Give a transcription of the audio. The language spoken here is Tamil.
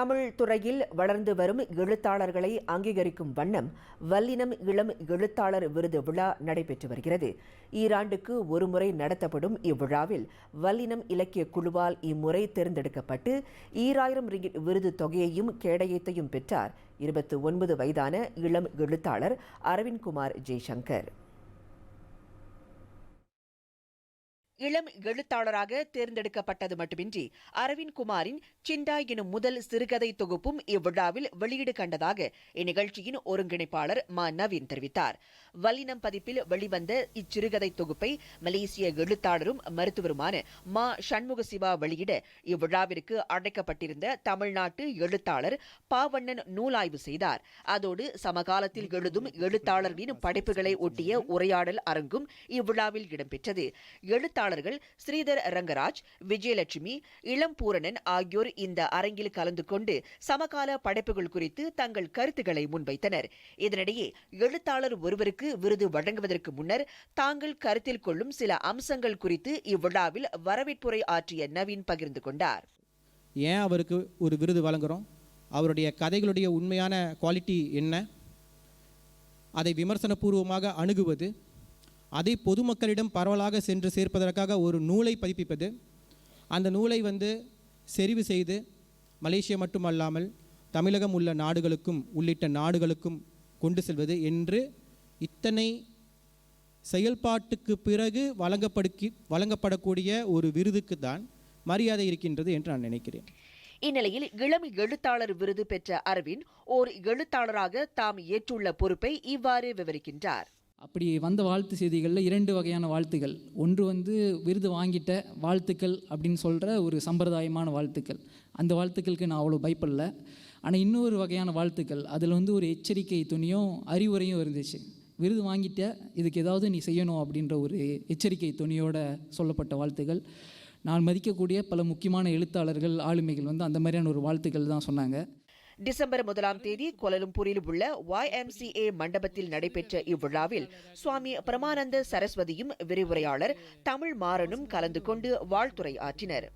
தமிழ் துறையில் வளர்ந்து வரும் எழுத்தாளர்களை அங்கீகரிக்கும் வண்ணம் வல்லினம் இளம் எழுத்தாளர் விருது விழா நடைபெற்று வருகிறது. ஈராண்டுக்கு ஒருமுறை நடத்தப்படும் இவ்விழாவில் வல்லினம் இலக்கிய குழுவால் இம்முறை தேர்ந்தெடுக்கப்பட்டு ஈராயிரம் ரிங்கிட் விருது தொகையையும் கேடயத்தையும் பெற்றார். இருபத்தி ஒன்பது வயதான இளம் எழுத்தாளர் அரவிந்த்குமார் ஜெய்சங்கர். இளம் எழுத்தாளராக தேர்ந்தெடுக்கப்பட்டது மட்டுமின்றி அரவிந்த் குமாரின் சிண்டா எனும் முதல் சிறுகதை தொகுப்பும் இவ்விழாவில் வெளியீடு கண்டதாக இந்நிகழ்ச்சியின் ஒருங்கிணைப்பாளர் மா. நவீன் தெரிவித்தார். வல்லினம் பதிப்பில் வெளிவந்த இச்சிறுகதை தொகுப்பை மலேசிய எழுத்தாளரும் மருத்துவருமான மா. சண்முக சிவா வெளியிட இவ்விழாவிற்கு அழைக்கப்பட்டிருந்த தமிழ்நாட்டு எழுத்தாளர் பாவண்ணன் நூலாய்வு செய்தார். அதோடு சமகாலத்தில் எழுதும் எழுத்தாளர்களின் படைப்புகளை ஒட்டிய உரையாடல் அரங்கும் இவ்விழாவில் இடம்பெற்றது. எழுத்தாளர் எழுத்தாளர்கள் ஸ்ரீதர் ரங்கராஜ் விஜயலட்சுமி இளம்பூரணன் ஆகியோர் இந்த அரங்கில் கலந்து கொண்டு சமகால படைப்புகள் குறித்து தங்கள் கருத்துக்களை முன்வைத்தனர். இதனிடையே எழுத்தாளர் ஒருவருக்கு விருது வழங்குவதற்கு முன்னர் தாங்கள் கருத்தில் கொள்ளும் சில அம்சங்கள் குறித்து இவ்விழாவில் வரவேற்புரை ஆற்றிய நவீன் பகிர்ந்து கொண்டார். ஏன் அவருக்கு ஒரு விருது வழங்குகிறோம் அவருடைய கதைகளுடைய உண்மையான குவாலிட்டி என்ன? அதை விமர்சனபூர்வமாக அணுகுவது அதை பொதுமக்களிடம் பரவலாக சென்று சேர்ப்பதற்காக ஒரு நூலை பதிப்பிப்பது. அந்த நூலை வந்து செறிவு செய்து மலேசியா மட்டுமல்லாமல் தமிழகம் உள்ள நாடுகளுக்கும் உள்ளிட்ட நாடுகளுக்கும் கொண்டு செல்வது என்று இத்தனை செயல்பாட்டுக்கு பிறகு வழங்கப்படுக்கி வழங்கப்படக்கூடிய ஒரு விருதுக்கு தான் மரியாதை இருக்கின்றது என்று நான் நினைக்கிறேன். இந்நிலையில் இளம் எழுத்தாளர் விருது பெற்ற அரவிந்த் ஓர் எழுத்தாளராக தாம் ஏற்றுள்ள பொறுப்பை இவ்வாறு விவரிக்கின்றார். அப்படி வந்த வாழ்த்து செய்திகளில் இரண்டு வகையான வாழ்த்துக்கள். ஒன்று வந்து விருது வாங்கிட்ட வாழ்த்துக்கள் அப்படின்னு சொல்கிற ஒரு சம்பிரதாயமான வாழ்த்துக்கள். அந்த வாழ்த்துக்களுக்கு நான் அவ்வளோ பயப்படல. ஆனால் இன்னொரு வகையான வாழ்த்துக்கள். அதில் வந்து ஒரு எச்சரிக்கை துணியும் அறிவுரையும் இருந்துச்சு. விருது வாங்கிட்ட இதுக்கு ஏதாவது நீ செய்யணும் அப்படின்ற ஒரு எச்சரிக்கை துணியோட சொல்லப்பட்ட வாழ்த்துக்கள். நான் மதிக்கக்கூடிய பல முக்கியமான எழுத்தாளர்கள் ஆளுமைகள் வந்து அந்த மாதிரியான ஒரு வாழ்த்துக்கள் தான் சொன்னாங்க. டிசம்பர் முதலாம் தேதி கோலலம்பூரில் உள்ள ஒய்எம்சிஏ மண்டபத்தில் நடைபெற்ற இவ்விழாவில் சுவாமி பிரமானந்த சரஸ்வதியும் விரிவுரையாளர் தமிழ் மாறனும் கலந்து கொண்டு வாழ்த்துரை ஆற்றினர்.